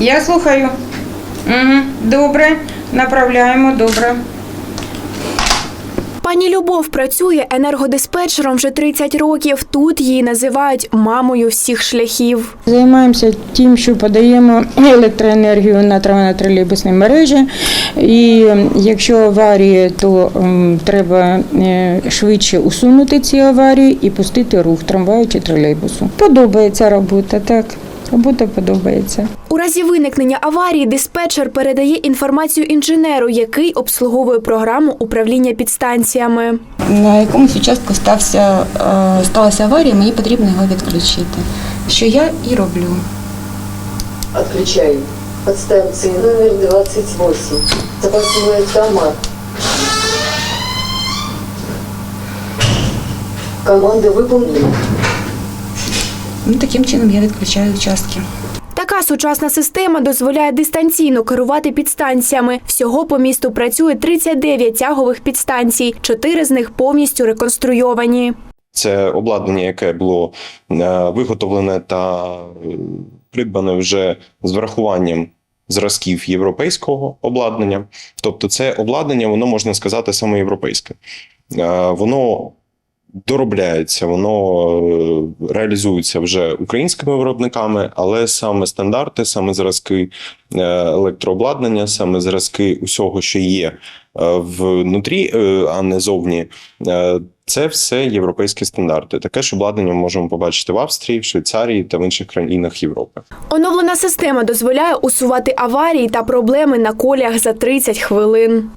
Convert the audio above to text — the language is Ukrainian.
Я слухаю. Угу. Добре. Направляємо, добре. Пані Любов працює енергодиспетчером вже 30 років. Тут її називають мамою всіх шляхів. Займаємося тим, що подаємо електроенергію на трамвайно-тролейбусні мережі. І якщо аварії, то м, треба е, швидше усунути ці аварії і пустити рух трамваю чи тролейбусу. Подобається робота, так. Робота подобається. У разі виникнення аварії диспетчер передає інформацію інженеру, який обслуговує програму управління підстанціями. На якомусь участку стався, е, сталася аварія, мені потрібно його відключити. Що я і роблю. Отключаю. Подстанции номер 28. Запасной автомат. Команда выполнена. Ну, таким чином я відключаю участки. Така сучасна система дозволяє дистанційно керувати підстанціями. Всього по місту працює 39 тягових підстанцій, чотири з них повністю реконструйовані. Це обладнання, яке було е, виготовлене та е, придбане вже з врахуванням зразків європейського обладнання. Тобто, це обладнання, воно можна сказати, саме європейське. Е, Воно доробляється, воно е, реалізується вже українськими виробниками, але саме стандарти, саме зразки е, електрообладнання, саме зразки усього, що є е, внутрі, а не зовні. Це все європейські стандарти. Таке ж обладнання ми можемо побачити в Австрії, в Швейцарії та в інших країнах Європи. Оновлена система дозволяє усувати аварії та проблеми на коліях за 30 хвилин.